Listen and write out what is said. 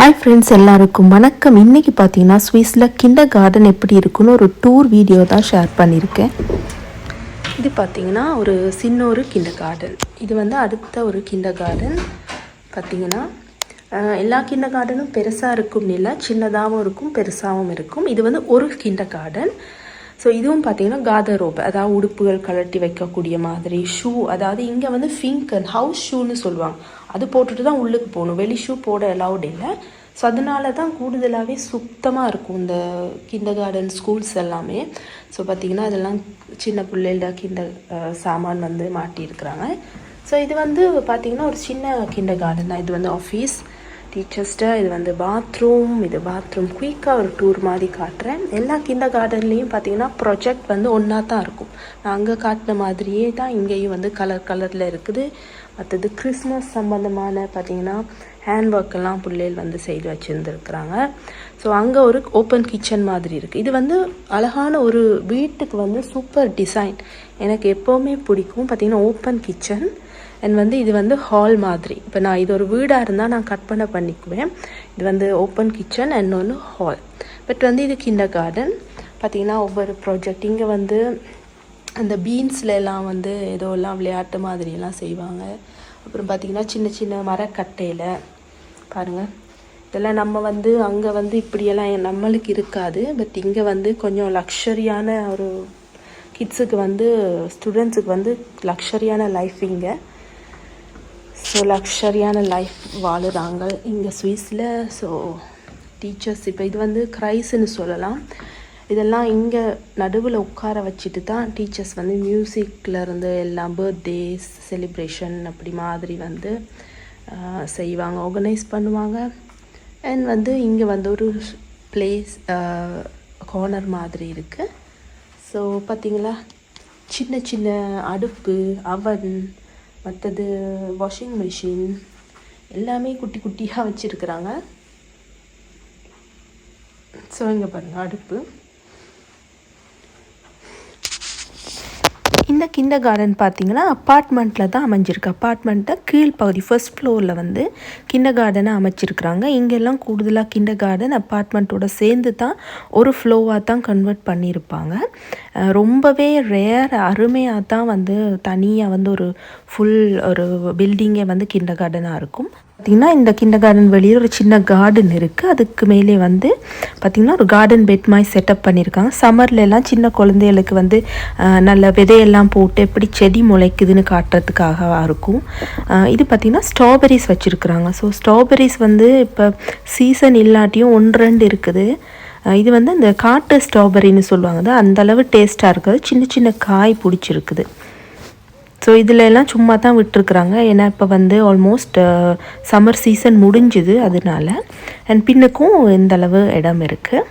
Hi friends எல்லாருக்கும் வணக்கம். இன்னைக்கு பார்த்தீங்கன்னா ஸ்வீஸில் கிண்டர் கார்டன் எப்படி இருக்குன்னு ஒரு டூர் வீடியோ தான் ஷேர் பண்ணியிருக்கேன் இது பார்த்தீங்கன்னா ஒரு சின்ன ஒரு கிண்டர் கார்டன் இது வந்து அடுத்த ஒரு கிண்டர் கார்டன் பார்த்தீங்கன்னா எல்லா கிண்டர் கார்டனும் பெருசாக இருக்கும் இல்லை சின்னதாகவும் இருக்கும் பெருசாகவும் இருக்கும். இது வந்து ஒரு கிண்டர் கார்டன் ஸோ இதுவும் பார்த்தீங்கன்னா ரோப் அதாவது உடுப்புகள் கழட்டி வைக்கக்கூடிய மாதிரி ஷூ அதாவது இங்கே வந்து ஃபிங்கன் ஹவுஸ் ஷூன்னு சொல்லுவாங்க. அது போட்டுட்டு தான் உள்ளுக்கு போகணும். வெளி ஷூ போட அலவுட் இல்லை. ஸோ அதனால தான் கூடுதலாகவே சுத்தமாக இருக்கும் இந்த கிண்டர் கார்டன் ஸ்கூல்ஸ் எல்லாமே. ஸோ பார்த்தீங்கன்னா அதெல்லாம் சின்ன பிள்ளைகள கிண்டர் சாமான் வந்து மாட்டியிருக்கிறாங்க. ஸோ இது வந்து பார்த்தீங்கன்னா ஒரு சின்ன கிண்டர் கார்டன் தான். இது வந்து ஆஃபீஸ் டீச்சர்ஸ்ட்டு இது வந்து பாத்ரூம் இது பாத்ரூம் குயிக்காக ஒரு டூர் மாதிரி காட்டுறேன். எல்லா கிண்ட கார்டன்லேயும் பார்த்தீங்கன்னா ப்ரொஜெக்ட் வந்து ஒன்றா தான் இருக்கும். நான் அங்கே காட்டின மாதிரியே தான் இங்கேயும் வந்து கலர் கலரில் இருக்குது. மற்றது கிறிஸ்மஸ் சம்மந்தமான பார்த்தீங்கன்னா ஹேண்ட் ஒர்க் எல்லாம் பிள்ளைகள் வந்து செய்து வச்சுருந்துருக்குறாங்க. ஸோ அங்கே ஒரு ஓப்பன் கிச்சன் மாதிரி இருக்குது இது வந்து அழகான ஒரு வீட்டுக்கு வந்து சூப்பர் டிசைன் எனக்கு எப்போவுமே பிடிக்கும். பார்த்திங்கன்னா ஓப்பன் கிச்சன் அண்ட் வந்து இது வந்து ஹால் மாதிரி. இப்போ நான் இது ஒரு வீடாக இருந்தால் நான் கட் பண்ண பண்ணிக்குவேன். இது வந்து ஓப்பன் கிச்சன் அண்ட் ஒன்று ஹால் பட் வந்து இது கிண்டர் கார்டன் பார்த்திங்கன்னா ஒவ்வொரு ப்ராஜெக்ட் இங்கே வந்து அந்த பீன்ஸில் எல்லாம் வந்து ஏதோ எல்லாம் விளையாட்டு மாதிரியெல்லாம் செய்வாங்க. அப்புறம் பார்த்திங்கன்னா சின்ன சின்ன மரக்கட்டையில் பாருங்கள் இதெல்லாம் நம்ம வந்து அங்கே வந்து இப்படியெல்லாம் நம்மளுக்கு இருக்காது. பட் இங்கே வந்து கொஞ்சம் லக்ஷரியான ஒரு கிட்ஸுக்கு வந்து ஸ்டூடெண்ட்ஸுக்கு வந்து லக்ஷரியான லைஃப் இங்கே. ஸோ லக்ஷரியான லைஃப் வாழுறாங்க. இங்கே சுவிஸில் ஸோ டீச்சர்ஸ் இப்போ இது வந்து க்ரைஸ்ன்னு சொல்லலாம். இதெல்லாம் இங்கே நடுவில் உட்கார வச்சுட்டு தான் டீச்சர்ஸ் வந்து மியூசிக்கில் இருந்து எல்லாம் பர்த்டேஸ் செலிப்ரேஷன் அப்படி மாதிரி வந்து செய்வாங்க ஆர்கனைஸ் பண்ணுவாங்க. அண்ட் வந்து இங்கே வந்து ஒரு பிளேஸ் கார்னர் மாதிரி இருக்குது ஸோ பார்த்திங்களா சின்ன சின்ன அடுப்பு அவன் மற்றது வாஷிங் மிஷின் எல்லாமே குட்டி குட்டியாக வச்சுருக்குறாங்க. ஸோ இங்கே பாருங்கள் அடுப்பு. இந்த கிண்டர் கார்டன் பார்த்தீங்கன்னா அப்பார்ட்மெண்ட்டில் தான் அமைஞ்சிருக்கு. அப்பார்ட்மெண்ட்டை கீழ்ப்பகுதி ஃபர்ஸ்ட் ஃப்ளோரில் வந்து கிண்டர் கார்டனை அமைச்சிருக்கிறாங்க. இங்கெல்லாம் கூடுதலாக கிண்டர் கார்டன் அப்பார்ட்மெண்ட்டோட சேர்ந்து தான் ஒரு ஃப்ளோவாக தான் கன்வெர்ட் பண்ணியிருப்பாங்க. ரொம்பவே ரேர் அருமையாக தான் வந்து தனியாக வந்து ஒரு ஃபுல் ஒரு பில்டிங்கே வந்து கிண்டர் கார்டனாக இருக்கும். பார்த்திங்கன்னா இந்த கிண்டர் கார்டன் வெளியே ஒரு சின்ன கார்டன் இருக்குது அதுக்கு மேலே வந்து பார்த்திங்கன்னா ஒரு கார்டன் பெட் மாதிரி செட்டப் பண்ணியிருக்காங்க சம்மர்ல எல்லாம் சின்ன குழந்தைகளுக்கு வந்து நல்ல விதையெல்லாம் போட்டு எப்படி செடி முளைக்குதுன்னு காட்டுறதுக்காக இருக்கும். இது பார்த்திங்கன்னா ஸ்ட்ராபெரிஸ் வச்சுருக்குறாங்க. ஸோ ஸ்ட்ராபெரிஸ் வந்து இப்போ சீசன் இல்லாட்டியும் ஒன்று ரெண்டு இருக்குது. இது வந்து இந்த காட்டு ஸ்ட்ராபெரின்னு சொல்லுவாங்க. அந்த அளவு டேஸ்ட்டாக இருக்குது. சின்ன சின்ன காய் பிடிச்சிருக்குது. ஸோ இதில் எல்லாம் சும்மா தான் விட்டுருக்குறாங்க. ஏன்னா இப்போ வந்து ஆல்மோஸ்ட் சம்மர் சீசன் முடிஞ்சுது அதனால. அண்ட் பின்னுக்கும் இந்த அளவு இடம் இருக்குது